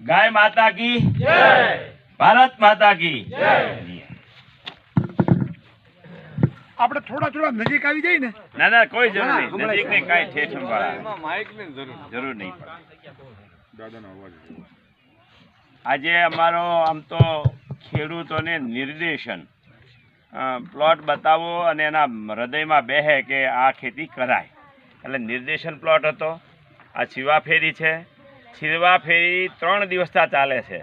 ગાય માતા કી? ભારત માતા કી? આપણે થોડા થોડા નજીક આવી જાય ને. ના ના કોઈ જરૂર નહીં. નજીક ને કાંઈ ઠેઠ વાળા જરૂર નહીં. પડે આજે અમારો આમ તો ખેડૂતોને નિર્દેશન પ્લોટ બતાવો અને એના હૃદયમાં બેહે કે આ ખેતી કરાય. એટલે નિર્દેશન પ્લોટ હતો. આ છીવા ફેરી છે. છીવા ફેરી ત્રણ દિવસતા ચાલે છે.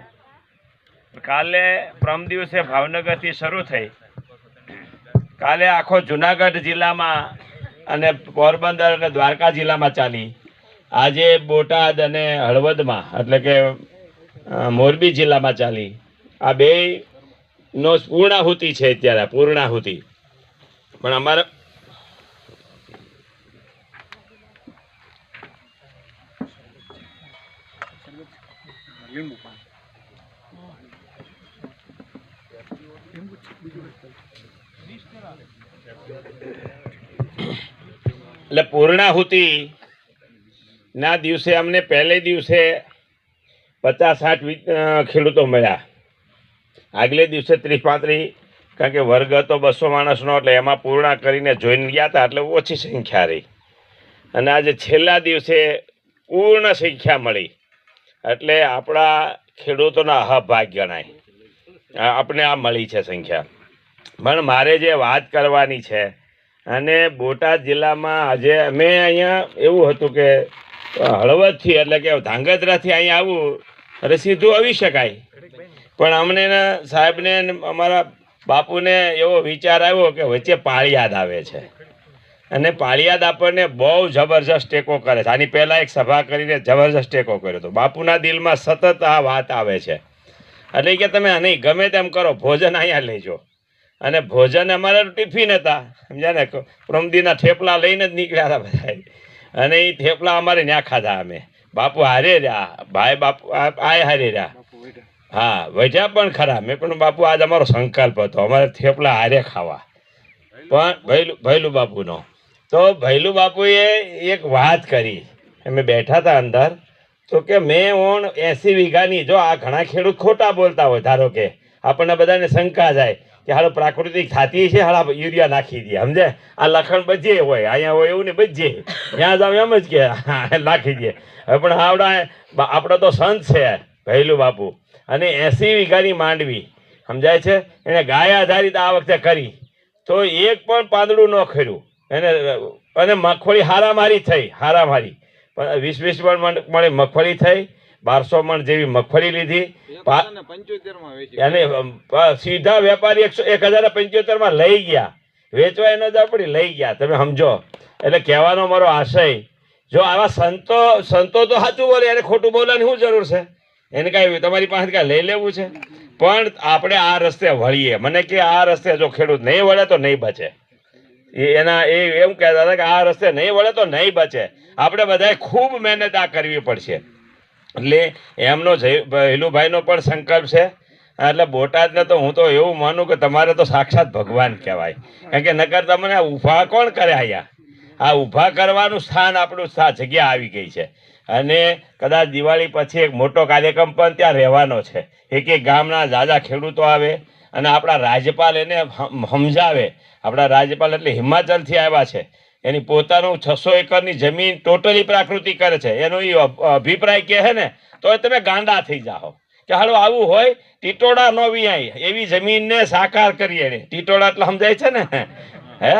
કાલે પ્રમ દિવસે ભાવનગરથી શરૂ થઈ. કાલે આખો જુનાગઢ જિલ્લામાં અને પોરબંદર અને દ્વારકા જિલ્લામાં ચાલી. આજે બોટાદ અને હળવદમાં, એટલે કે મોરબી જિલ્લામાં ચાલી. આ બે નો પૂર્ણાહુતિ છે અત્યારે, પૂર્ણાહુતિ. પણ અમારે એટલે પૂર્ણાહુતિ ના દિવસે અમને પહેલે દિવસે પચાસ સાઠ ખેડૂતો મળ્યા. આગલે દિવસે ત્રીસ પાંત્રીસ, કારણ કે વર્ગ હતો બસો માણસનો, એટલે એમાં પૂર્ણ કરીને જોઈને ગયા હતા, એટલે ઓછી સંખ્યા રહી. અને આજે છેલ્લા દિવસે પૂર્ણ સંખ્યા મળી. એટલે આપણા ખેડૂતોના અહભાગ ગણાય. આપણે આ મળી છે સંખ્યા. પણ મારે જે વાત કરવાની છે, અને બોટાદ જિલ્લામાં આજે અમે અહીંયા એવું હતું કે, હળવદથી એટલે કે ધાંગધ્રાથી અહીંયા આવું, એટલે સીધું આવી શકાય. પણ અમને સાહેબને અમારા બાપુને એવો વિચાર આવ્યો કે વચ્ચે પાળિયાદ આવે છે. અને પાળિયાદ આપણને બહુ જબરજસ્ત ટેકો કરે છે. આની પહેલાં એક સભા કરીને જબરજસ્ત ટેકો કર્યો હતો. બાપુના દિલમાં સતત આ વાત આવે છે. એટલે કે તમે નહીં ગમે તેમ કરો, ભોજન અહીંયા લેજો અને ભોજન અમારે ટિફિન હતા. સમજ્યા ને? પ્રમદીના થેપલા લઈને જ નીકળ્યા હતા બધા. અને એ થેપલા અમારે ત્યાં ખાધા અમે. બાપુ હારે રહ્યા. ભાઈ બાપુ આય હારે રહ્યા. હા, વધ્યા પણ ખરા. મેં પણ બાપુ આજ અમારો સંકલ્પ હતો. અમારે થેપલા હારે ખાવા. પણ ભૈલું ભૈલું બાપુનો. તો ભૈલું બાપુએ એક વાત કરી. અમે બેઠા હતા અંદર. તો કે મેં ઓણ એસી વીઘાની જો આ ઘણા ખેડૂત ખોટા બોલતા હોય, ધારો કે આપણને બધાને શંકા જાય કે હાલો પ્રાકૃતિક થાતી છે, હાલ યુરિયા નાખી દઈએ. સમજે? આ લખણ બજે હોય, અહીંયા હોય એવું ને બજે ત્યાં જાવ એમ જ કે નાખી દઈએ. હવે પણ આવડા આપણો તો સંત છે. ભૈલું બાપુ. અને એસી વીઘાની માંડવી સમજાય છે? એને ગાય આધારિત આ વખતે કરી. તો એક પણ પાંદડું ન ખર્યું એને અને મગફળી હારામારી થઈ હારામારી. પણ વીસ વીસ મણ મળે મગફળી થઈ બારસો મણ જેવી મગફળી લીધી. અને એને સીધા વેપારી એકસો એક હજાર પંચોતેરમાં લઈ ગયા. વેચવા એનો જ પડી લઈ ગયા. તમે સમજો. એટલે કહેવાનો મારો આશય જો આવા સંતો સંતો તો સાચું બોલે એને ખોટું બોલવાની શું જરૂર છે? એને કાંઈ તમારી પાસે કાંઈ લઈ લેવું છે? પણ આપણે આ રસ્તે વળીએ. મને કે આ રસ્તે જો ખેડૂત નહીં વળે તો નહીં બચે. એના એ એમ કહેતા હતા કે આ રસ્તે નહીં વળે તો નહીં બચે. આપણે બધાએ ખૂબ મહેનત આ કરવી પડશે. એટલે એમનો હેલુભાઈનો પણ સંકલ્પ છે. એટલે બોટાદને તો હું તો એવું માનું કે તમારે તો સાક્ષાત ભગવાન કહેવાય. કારણ કે નકર તમને ઊભા કોણ કરે અહીંયા? આ ઊભા કરવાનું સ્થાન આપણું જગ્યા આવી ગઈ છે. અને કદાચ દિવાળી પછી એક મોટો કાર્યક્રમ પણ ત્યાં રહેવાનો છે. એક એક ગામના જાજા ખેડૂતો આવે અને આપણા રાજ્યપાલ એને સમજાવે આપણા રાજ્યપાલ એટલે હિમાચલથી આવ્યા છે. એની પોતાનું છસો એકરની જમીન ટોટલી પ્રાકૃતિક કરે છે. એનો એ અભિપ્રાય કહે ને, તો તમે ગાંડા થઈ જાઓ. કે હાલો, આવું હોય, ટીટોડા નો વિયાય. એવી જમીનને સાકાર કરીએ. ટીટોડા એટલે સમજાય છે ને? હે?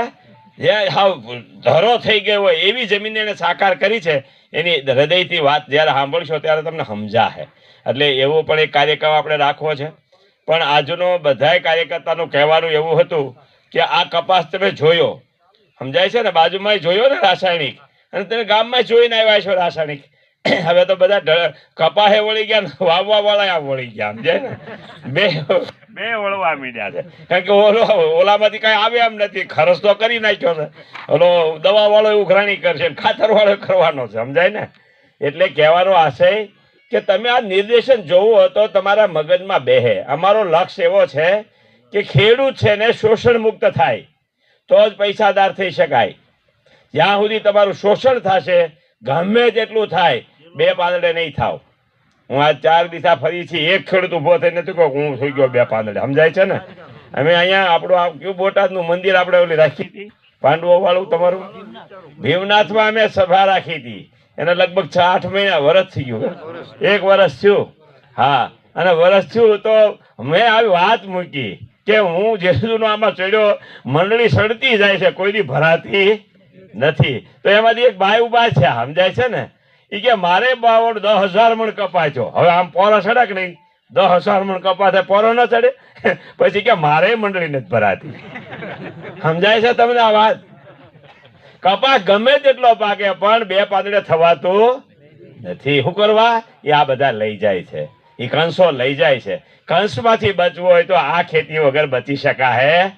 જે હાવ ધરો થઈ ગયો હોય, એવી જમીનને એને સાકાર કરી છે, એની હૃદયથી વાત જ્યારે સાંભળશો ત્યારે તમને સમજાશે. એટલે એવો પણ એક કાર્યક્રમ આપણે રાખવો છે. પણ આજનો બધાય કાર્યકર્તાનું કહેવાનું એવું હતું કે આ કપાસ તમે જોયો. સમજાય છે ને? બાજુમાં જોયો ને રાસાયણિક? અને તમે ગામમાં જોઈને આવ્યા છો રાસાયણિક? હવે તો બધા કપાહે વળી ગયા ને વાવવા વાળા વળી ગયા સમજાય ને? બે બે વળવા મીડ્યા છે. કારણ કે ઓલો ઓલામાંથી કઈ આવે એમ નથી ખર્ચ તો કરી નાખ્યો છે. ઓલો દવા વાળો ઉઘરાણી કરશે ખાતર વાળો કરવાનો છે સમજાય ને? એટલે કહેવાનો આશય કે તમે આ નિર્દેશન જોવો તો તમારા મગજમાં બેહે. અમારો લક્ષ્ય એવો છે કે ખેડૂત છે ને શોષણ મુક્ત થાય તો જ પૈસાદાર થઈ શકાય. જ્યાં સુધી તમારું શોષણ થશે ગમે તેટલું થાય, બે પાંદડે નહીં થાવ. હું આ ચાર દિશા ફરી છીએ એક ખેડૂત ઊભો થઈ નથી કહું હું થઈ ગયો બે પાંદડે. સમજાય છે ને? અમે અહીંયા આપણું કયું બોટાદનું મંદિર આપણે ઓલી રાખી હતી? પાંડવો વાળું તમારું? ભીમનાથમાં અમે સભા રાખી હતી. એને લગભગ છ આઠ મહિના વરસ થઈ ગયું. એક વરસ થયું. હા, અને વરસ થયું તો મેં આવી વાત મૂકી કે હું જેસુનો આમાં ચડ્યો, મંડળી સડતી જાય છે, કોઈની ભરાતી નથી. તો એમાંથી એક ભાઈ ઊભા છે, સમજાય છે ને? એ કે, મારે બાવળ દસ હજાર મણ કપાયો હવે આમ પોરો ચડે કે નહીં? દસ હજાર મણ કપા થાય પોરો ન ચડે? પછી કે, મારે મંડળી નથી ભરાતી. સમજાય છે તમને આ વાત? કપાસ ગમે તેટલો પાકે, પણ બે પાંદડે થવાતું નથી. શું કરવા? એ આ બધા લઈ જાય છે. એ કંસો લઈ જાય છે. કંસમાંથી બચવું હોય તો આ ખેતી વગર બચી શકાય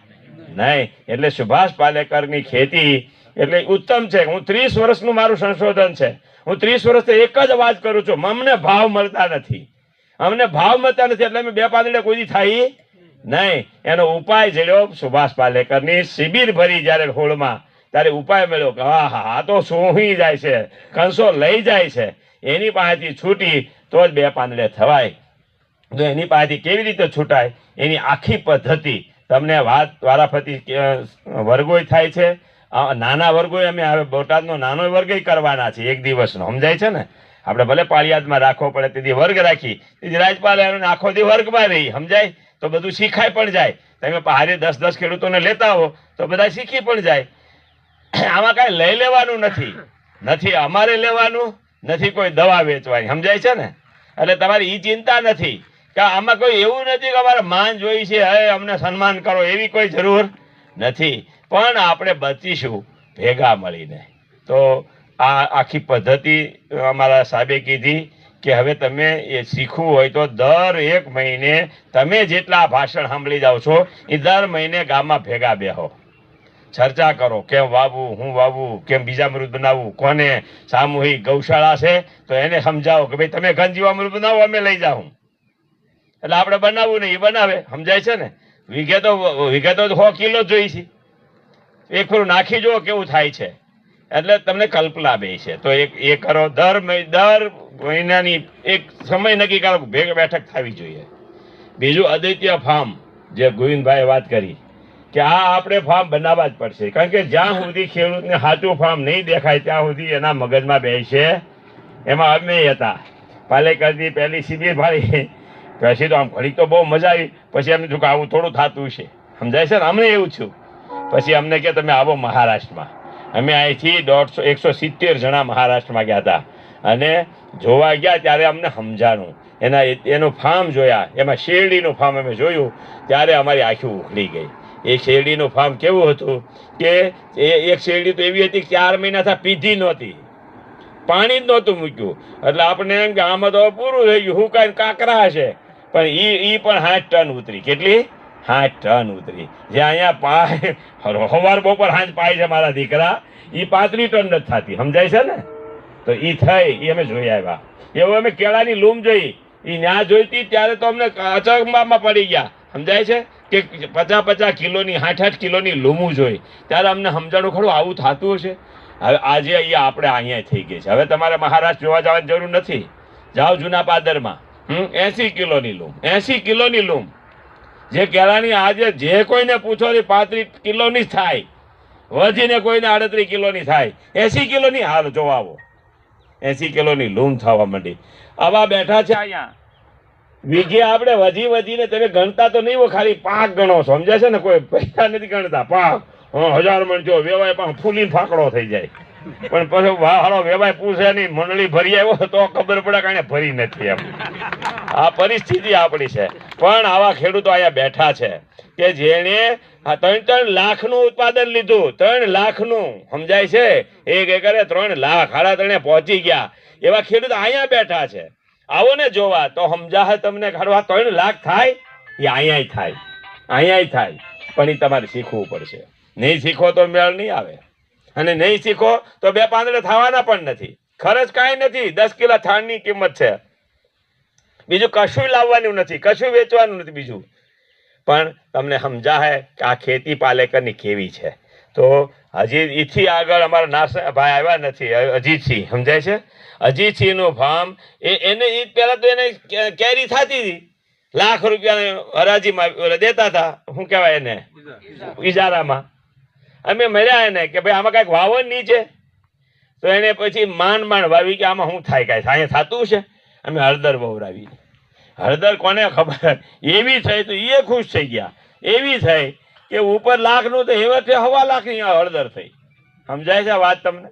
નહીં. એટલે સુભાષ પાલેકરની ખેતી એટલે ઉત્તમ છે. હું ત્રીસ વર્ષનું મારું સંશોધન છે. હું ત્રીસ વર્ષથી એક જ વાત કરું છું. અમને ભાવ મળતા નથી. અમને ભાવ મળતા નથી એટલે અમે બે પાંદડે કોઈ થાય નહીં. એનો ઉપાય જડ્યો સુભાષ પાલેકરની શિબિર ભરી જ્યારે હોળમાં. ત્યારે ઉપાય મળ્યો કે, હા હા, આ તો સોહી જાય છે. કંસો લઈ જાય છે. એની પાસેથી છૂટી તો જ બે પાંદડે થવાય. તો એની પાસેથી કેવી રીતે છૂટાય? એની આખી પદ્ધતિ તમને વાત દ્વારા ફરતી વર્ગોય થાય છે. નાના વર્ગોએ અમે હવે બોટાદનો નાનો વર્ગય કરવાના છે એક દિવસનો. સમજાય છે ને? આપણે ભલે પાળિયાદમાં રાખવો પડે, તેથી વર્ગ રાખી. તેથી રાજપાલ આખો દી વર્ગમાં રહી, સમજાય? તો બધું શીખાય પણ જાય. તમે હારે દસ દસ ખેડૂતોને લેતા હો, તો બધા શીખી પણ જાય. આમાં કાંઈ લઈ લેવાનું નથી. નથી અમારે લેવાનું, નથી કોઈ દવા વેચવાની. સમજાય છે ને? એટલે તમારી એ ચિંતા નથી કે આમાં કોઈ એવું નથી કે અમારે માન જોઈ છે હે અમને સન્માન કરો. એવી કોઈ જરૂર નથી. પણ આપણે બચીશું ભેગા મળીને. તો આ આખી પદ્ધતિ અમારા સાહેબે કીધી કે હવે તમે એ શીખવું હોય તો દર એક મહિને તમે જેટલા ભાષણ સાંભળી જાઓ છો, એ દર મહિને ગામમાં ભેગા બેહો. ચર્ચા કરો કેમ વાવવું, હું વાવવું, કેમ બીજામૃત બનાવવું, કોને સામૂહિક ગૌશાળા છે, તો એને સમજાવો કે ભાઈ તમે ઘન જીવામૃત બનાવો, અમે લઈ જાઉં. એટલે આપણે બનાવવું નહીં, એ બનાવે, સમજાય છે ને? વિગતો તો, વીઘે તો સો કિલો જોઈ છે. એક ફરું નાખી જુઓ કેવું થાય છે. એટલે તમને કલ્પના બે છે. તો એક, એ કરો, દર દર મહિનાની એક સમય નક્કી કરો, ભેગ બેઠક થવી જોઈએ. બીજું અદ્વિતીય ફાર્મ, જે ગોવિંદભાઈએ વાત કરી, કે આ આપણે ફાર્મ બનાવવા જ પડશે. કારણ કે જ્યાં સુધી ખેડૂતને સાચું ફાર્મ નહીં દેખાય, ત્યાં સુધી એના મગજમાં બેસે. એમાં અમે હતા. પાલેકરથી પહેલી શિબિર ભાળી પછી તો આમ ઘડીક તો બહુ મજા આવી. પછી એમને થયું કે આવું થોડું થતું છે. સમજાય છે ને? અમને એવું છું પછી અમને કે તમે આવો મહારાષ્ટ્રમાં. અમે અહીંથી દોઢસો, એકસો સિત્તેર જણા મહારાષ્ટ્રમાં ગયા હતા. અને જોવા ગયા ત્યારે અમને સમજાણું. એના એનું ફાર્મ જોયા, એમાં શેરડીનું ફાર્મ અમે જોયું, ત્યારે અમારી આંખી ઉખડી ગઈ. એ શેરડીનું ફાર્મ કેવું હતું કે, એ, એક શેરડી તો એવી હતી ચાર મહિનાથી પીધી નહોતી. પાણી જ નહોતું મૂક્યું. એટલે આપણે એમ કે, આમાં તો પૂરું થઈ ગયું હું કાંઈ કાંકરા હશે. પણ એ એ પણ સાઠ ટન ઉતરી. કેટલી? સાઠ ટન ઉતરી. જે અહીંયા પાય સવાર બપોર સાંજ પાય છે મારા દીકરા. એ પાંત્રીસ ટન નથી થતી, સમજાય છે ને? તો એ થઈ એ અમે જોઈ આવ્યા. એવું અમે કેળાની લૂમ જોઈ. એ ન્યા જોઈતી ત્યારે તો અમને અચંબામાં પડી ગયા. સમજાય છે? કે પચાસ પચાસ કિલોની આઠ આઠ કિલોની લૂમું જોઈ. ત્યારે અમને સમજાણું ખરું, આવું થતું હશે? હવે આજે અહીંયા આપણે અહીંયા થઈ ગઈ છે. હવે તમારે મહારાષ્ટ્ર જોવા જવાની જરૂર નથી. જાઓ જૂના પાદરમાં. હમ, એસી કિલોની લૂમ, એસી કિલોની લૂમ. જે કેળાની આજે જે કોઈને પૂછો ને પાંત્રીસ કિલોની જ થાય. વધીને કોઈને આડત્રીસ કિલોની થાય. એસી કિલોની હાલ જોવાવો એસી કિલોની લૂમ થવા માંડી. આવા બેઠા છે અહીંયા. વીઘે આપણે વધી વધીને તમે ગણતા તો નહીં ખાલી પાક ગણો, સમજે છે ને? કોઈ પૈસા નથી ગણતા. પાક હજાર મણ જો વેવાય પણ ફૂલીને ફાકડો થઈ જાય. પણ પછી વાહડો વેવાય પૂછે નહીં, મંડળી ભરી આવ્યો તો ખબર પડે કાંઈ ભરી નથી એમ. આ પરિસ્થિતિ આપણી છે. પણ આવા ખેડૂતો અહીંયા બેઠા છે કે જેણે આ ત્રણ ત્રણ લાખનું ઉત્પાદન લીધું. ત્રણ લાખનું, સમજાય છે? એક એકરે ત્રણ લાખ. હાડા ત્રણે પહોંચી ગયા. એવા ખેડૂત અહીંયા બેઠા છે. આવો ને જોવા, તો સમજાશે તમને ખરવા ત્રણ લાખ થાય? એ અહીંયા થાય. અહીંયા થાય. પણ એ તમારે શીખવું પડશે. નહીં શીખો તો મેળ નહીં આવે. અને નહીં શીખો તો બે પાંદડે થવાના પણ નથી. ખર્ચ કાંઈ નથી. દસ કિલો થાળની કિંમત છે. બીજું કશું લાવવાનું નથી કશું વેચવાનું નથી બીજું. પણ તમને સમજાય કે આ ખેતી પાલેકરની કેવી છે. તો હજી એથી આગળ અમારા નાસ ભાઈ આવ્યા નથી અજીતસિંહ સમજાય છે? અજીતસિંહનું ફાર્મ એ એને એ પહેલાં તો એને કેરી થતી હતી. લાખ રૂપિયાની હરાજીમાં દેતા હતા શું કહેવાય એને? ઇજારામાં અમે મળ્યા એને કે ભાઈ આમાં કાંઈક વાવો નીચે તો એને પછી માંડ માંડ વાવી કે આમાં શું થાય કાંઈ? અહીંયા થતું છે અમે હળદર વવરાવી હળદર કોને ખબર? એવી થઈ તો એ ખુશ થઈ ગયા. એવી થઈ કે ઉપર લાખનું તો એવતે હવા લાખની હળદર થઈ. સમજાય છે વાત તમને?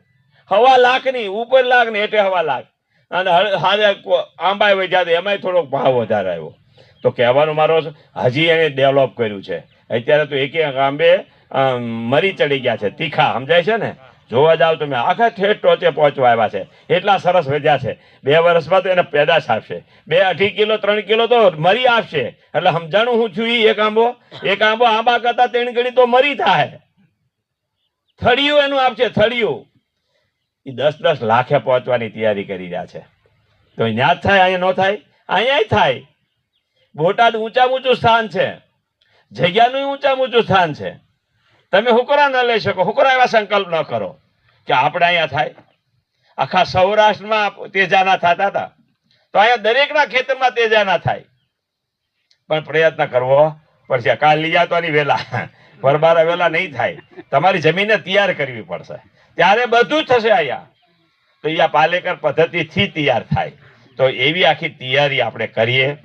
હવા લાખની, ઉપર લાખ ને હેઠે હવા લાખ. અને હારે કો- વેચ્યા તો એમાંય થોડોક ભાવ વધારે આવ્યો. તો કહેવાનો મારો હજી એને ડેવલપ કર્યું છે. અત્યારે તો એક આંબે મરી ચડી ગયા છે. તીખા, સમજાય છે ને? જોવા જાવ તમે આખા ઠેઠ ટોચે પહોંચવા આવ્યા છે. એટલા સરસ વધ્યા છે. બે વર્ષમાં તો એને પેદાશ આપશે. બે અઢી કિલો, ત્રણ કિલો તો મરી આપશે. એટલે સમજાણું હું છું એક આંબો? એક આંબો આંબા કરતા ત્રણ ગણી તો મરી થાય. થળિયું એનું આપશે, થળિયું. એ દસ દસ લાખે પહોંચવાની તૈયારી કરી રહ્યા છે. તો અહીંયા જ થાય, અહીંયા ન થાય? અહીંયા થાય. બોટાદ ઊંચા ઊંચું સ્થાન છે. જગ્યાનું ઊંચા ઊંચું સ્થાન છે. તમે હુકરા ન લઈ શકો, હુકરા એવા સંકલ્પ ન કરો કે આપણે અહીંયા થાય. આખા સૌરાષ્ટ્રમાં તેજાના થતા હતા. તો અહીંયા દરેકના ખેતરમાં તેજાના થાય. પણ પ્રયત્ન કરવો પડશે. કાલ લઈ તો ની વેલા. પરબારા વેલા નહીં થાય. તમારી જમીનને તૈયાર કરવી પડશે. ત્યારે બધું થશે અહીંયા. તો અહીંયા પાલેકર પદ્ધતિથી તૈયાર થાય. તો એવી આખી તૈયારી આપણે કરીએ.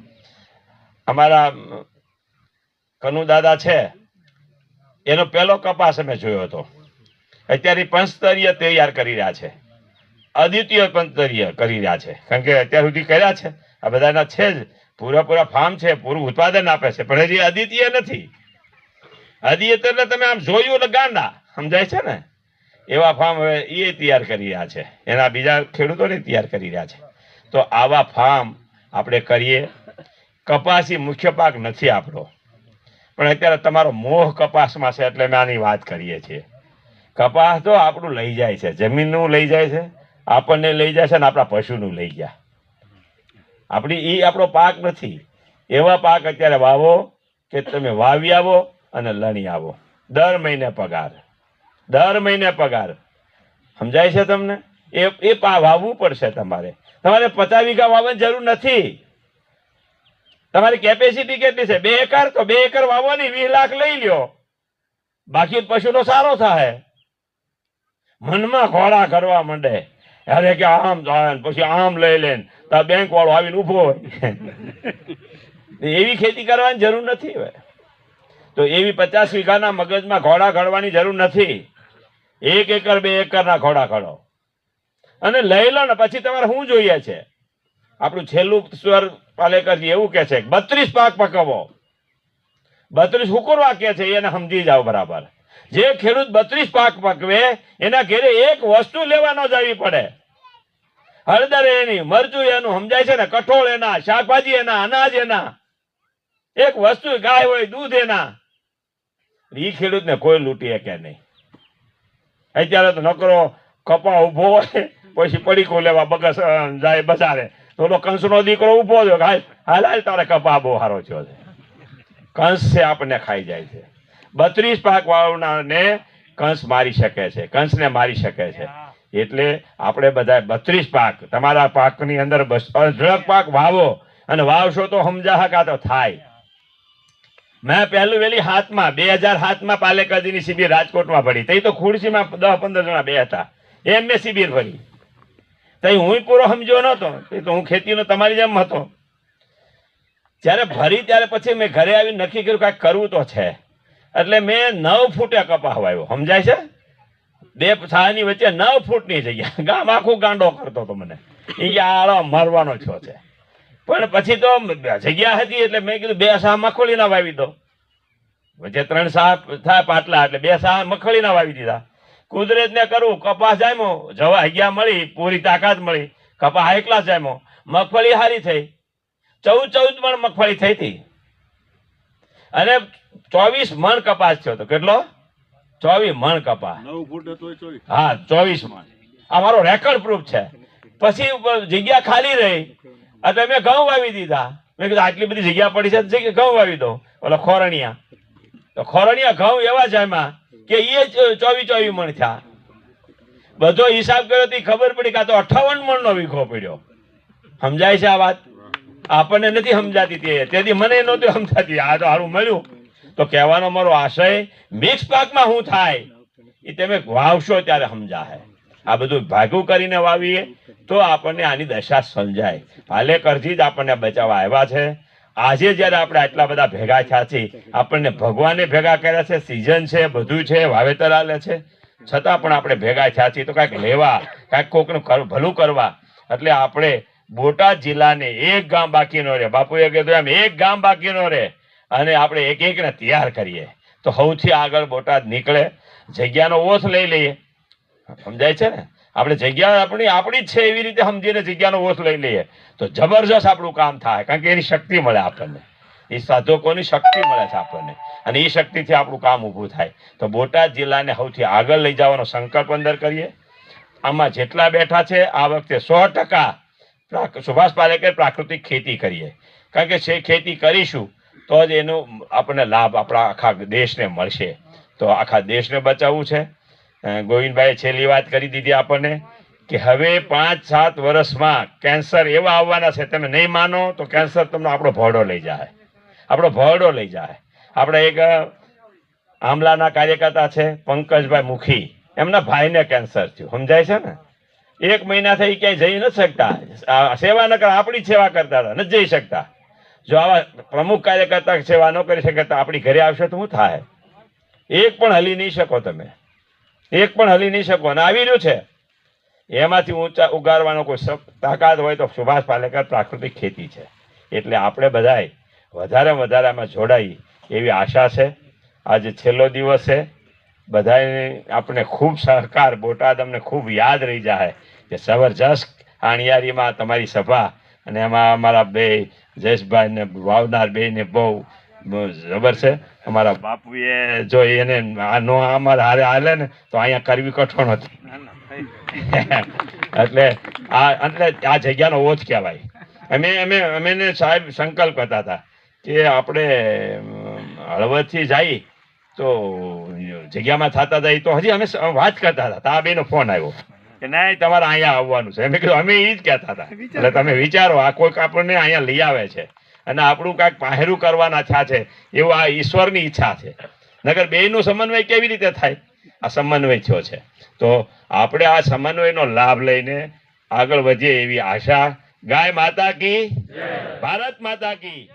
અમારા કનુ દાદા છે એનો પહેલો કપાસ અમે જોયો હતો. અત્યારે પંચસ્તરીય તૈયાર કરી રહ્યા છે. અદ્વિતીય પંચસ્તરીય કરી રહ્યા છે. કારણ કે અત્યાર સુધી કર્યા છે. આ બધાના છે જ. પૂરેપૂરા ફાર્મ છે. પૂરું ઉત્પાદન આપે છે. પણ હજી અદ્વિતીય નથી. અદ્વિતીય તમે આમ જોયું એટલે ગાંડા. સમજાય છે ને? એવા ફાર્મ હવે એ તૈયાર કરી રહ્યા છે. એના બીજા ખેડૂતોને તૈયાર કરી રહ્યા છે. તો આવા ફાર્મ આપણે કરીએ. કપાસી મુખ્ય પાક નથી આપણો. પણ અત્યારે તમારો મોહ કપાસમાં છે એટલે આની વાત કરીએ છીએ. કપાસ તો આપણું લઈ જાય છે, જમીનનું લઈ જાય છે, આપણને લઈ જાય છે ને આપણા પશુનું લઈ જાય આપણી એ આપણો પાક નથી. એવા પાક અત્યારે વાવો કે તમે વાવી આવો અને લણી આવો. દર મહિને પગાર. દર મહિને પગાર. સમજાય છે તમને? એ એ પા વાવવું પડશે તમારે. તમારે પચાસ વીઘા વાવવાની જરૂર નથી. તમારી કેપેસિટી કેટલી છે? બે એકર? તો બે એકર વાવવાની વીસ લાખ લઈ લ્યો. બાકી પશુનો સારો થાય મનમાં ઘોડા કરવા માંડે. અરે કે આમ જાય પછી આમ લઈ લે તો બેંક વાળો આવીને ઊભો હોય. એવી ખેતી કરવાની જરૂર નથી હવે. તો એવી પચાસ વીઘાના મગજમાં ઘોડા ઘડવાની જરૂર નથી. એક એકર, બે એકરના ઘોડા ઘડો. અને લઈ લો ને, પછી તમારે શું જોઈએ છે? આપણું છેલ્લું સ્વર પાલેકરજી એવું કે છે બત્રીસ પાક પકવો બત્રીસ હુકુર વાક્ય છે, એને સમજી જાઓ બરાબર. જે ખેડૂત બત્રીસ પાક પકવે, એના ઘેરે એક વસ્તુ લેવાનો જવી પડે. હળદર એની, મરચું એનું, સમજાય છે ને? કઠોળ એના, શાકભાજી એના, અનાજ એના. એક વસ્તુ ગાય હોય, દૂધ એના. ઈ ખેડૂતને કોઈ લૂંટી શકે નહીં. અત્યારે તો નકરો કપા ઊભો હોય, પછી પડીકો લેવા બગસ જાય બજારે. તો તો કંસનો દીકરો ઊભો થયો હાલ હાલ હાલ તારે કપા બહુ સારો થયો છે. કંસ છે આપણને ખાઈ જાય છે. બત્રીસ પાક વાવનારને કંસ મારી શકે છે. કંસને મારી શકે છે. એટલે આપણે બધા બત્રીસ પાક, તમારા પાકની અંદર અઢળક પાક વાવો અને વાવશો તો સમજા હકા તો થાય. મેં પહેલું વેલી હાથમાં, બે હજાર હાથમાં પાલેકરજીની શિબિર રાજકોટમાં ભરી. તઈ તો ખુરશીમાં દસ પંદર જણા બે હતા એમ મેં શિબિર ભરી. તઈ હું પૂરો સમજ્યો નહોતો. તો હું ખેતીનો તમારી જેમ હતો. જ્યારે ભરી ત્યારે પછી મેં ઘરે આવી નક્કી કર્યું કાંઈક કરવું તો છે. એટલે મેં નવ ફૂટે કપા વાવ્યો. સમજાય છે? બે છાની વચ્ચે નવ ફૂટની જગ્યા ગામ આખું ગાંડો કરતો હતો મને. એ આળો મરવાનો છો છે. પણ પછી તો જગ્યા હતી એટલે મેં કીધું બે સાહ મગફળીના વાવી દો. વચ્ચે ત્રણ સાહ થાય પાટલા એટલે બે સાહ મગફળીના વાવી દીધા. કુદરતને કરવું કપાસ જામ્યો જવા જગ્યા મળી પૂરી તાકાત મળી કપાસ એકલા જામ્યો. મગફળી સારી થઈ. ચૌદ ચૌદ મણ મગફળી થઈ હતી. અને ચોવીસ મણ કપાસ થયો હતો. કેટલો? ચોવીસ મણ કપાસ. હા ચોવીસ મણ. આ મારો રેકોર્ડ પ્રૂફ છે. પછી જગ્યા ખાલી રહી. એટલે મેં ઘઉં વાવી દીધા. મેં કીધું આટલી બધી જગ્યા પડી છે ઘઉં વાવી દો ઓલો ખોરણિયા. તો ખોરણિયા ઘઉં એવા જામ્યા કે એ ચોવી ચોવીસ મણ થયા. બધો હિસાબ કર્યો તો ખબર પડી કે તો અઠાવન મણનો વીઘો પડ્યો. સમજાય છે આ વાત? આપણને નથી સમજાતી તે. તેથી મને નહોતી સમજાતી. આ તો સારું મળ્યું. તો કહેવાનો મારો આશય, મિક્સ પાકમાં શું થાય, એ તમે વાવશો ત્યારે સમજાય આ બધું ભાગું કરીને વાવીએ તો આપણને આની દશા સમજાય. પાલેકરજી જ આપણને બચાવવા આવ્યા છે. આજે જ્યારે આપણે આટલા બધા ભેગા થયા છે આપણને ભગવાને ભેગા કર્યા છે સિઝન છે, બધું છે, વાવેતર આલે છે. છતાં પણ આપણે ભેગા થયા છીએ, તો કાંઈક લેવા, કાંઈક કોકનું ભલું કરવા. એટલે આપણે બોટાદ જિલ્લાને એક ગામ બાકી ન રહે. બાપુએ કીધું એમ, એક ગામ બાકી ન રહે. અને આપણે એક એકને તૈયાર કરીએ. તો સૌથી આગળ બોટાદ નીકળે. જગ્યાનો ઓથ લઈ લઈએ. સમજાય છે ને? આપણે જગ્યા આપણી આપણી જ છે એવી રીતે સમજીને જગ્યાનો ઓછ લઈ લઈએ. તો જબરજસ્ત આપણું કામ થાય, કારણ કે એની શક્તિ મળે આપણને. એ સાધકોની શક્તિ મળે છે આપણને. અને એ શક્તિથી આપણું કામ ઊભું થાય. તો બોટાદ જિલ્લાને સૌથી આગળ લઈ જવાનો સંકલ્પ અંદર કરીએ. આમાં જેટલા બેઠા છે, આ વખતે સો ટકા સુભાષ પાલેકર પ્રાકૃતિક ખેતી કરીએ. કારણ કે છે ખેતી કરીશું, તો જ એનો આપણને લાભ આપણા આખા દેશને મળશે. તો આખા દેશને બચાવવું છે. અ, ગોવિંદભાઈએ છેલ્લી વાત કરી દીધી આપણને કે હવે પાંચ સાત વર્ષમાં કેન્સર એવા આવવાના છે તમે નહીં માનો તો કેન્સર તમને આપણો ભોડો લઈ જાય આપણો ભોડો લઈ જાય આપણે એક આમલાના કાર્યકર્તા છે પંકજભાઈ મુખી. એમના ભાઈને કેન્સર થયું. સમજાય છે ને? એક મહિના થઈ ક્યાંય જઈ નથી શકતા. સેવા ન કર આપણી સેવા કરતા હતા નથી જઈ શકતા. જો આવા પ્રમુખ કાર્યકર્તા સેવા ન કરી શકે તો આપણી ઘરે આવશે તો શું થાય? એક પણ હલી નહીં શકો તમે. એક પણ હલી નહીં શકો. અને આવી રહ્યું છે. એમાંથી ઊંચા ઉગારવાનો કોઈ તાકાત હોય તો સુભાષ પાલેકર પ્રાકૃતિક ખેતી છે. એટલે આપણે બધાય વધારે વધારે આમાં જોડાઈ એવી આશા છે. આજે છેલ્લો દિવસ છે. બધાએ આપણે ખૂબ સહકાર, બોટાદ અમને ખૂબ યાદ રહી જાય કે જબરજસ્ત આણિયારીમાં તમારી સભા અને એમાં અમારા બે જયેશભાઈ ને વાવનાર બે ને બહુ બહુ જબર છે. અમારા બાપુએ જો એને આ નો અમારે હારે હાલે ને તો અહીંયા કરવી કઠોળ હતી. એટલે આ એટલે આ જગ્યાનો ઓછ કહેવાય. અમે અમે અમે ને સાહેબ સંકલ્પ કરતા હતા કે આપણે હળવદથી જઈ તો જગ્યામાં થતા જાય તો હજી અમે વાત કરતા હતા. તા બેનો ફોન આવ્યો કે નહીં તમારે અહીંયા આવવાનું છે. અમે કીધું અમે એ જ કહેતા હતા. એટલે તમે વિચારો આ કોઈક આપણને અહીંયા લઈ આવે છે. અને આપણું કાંઈક પાહેરું કરવાના થયા છે. એવું આ ઈશ્વરની ઈચ્છા છે. નગર બેયનો સમન્વય કેવી રીતે થાય? આ સમન્વય થયો છે. તો આપણે આ સમન્વયનો લાભ લઈને આગળ વધીએ એવી આશા. ગાય માતા કી? ભારત માતા કી.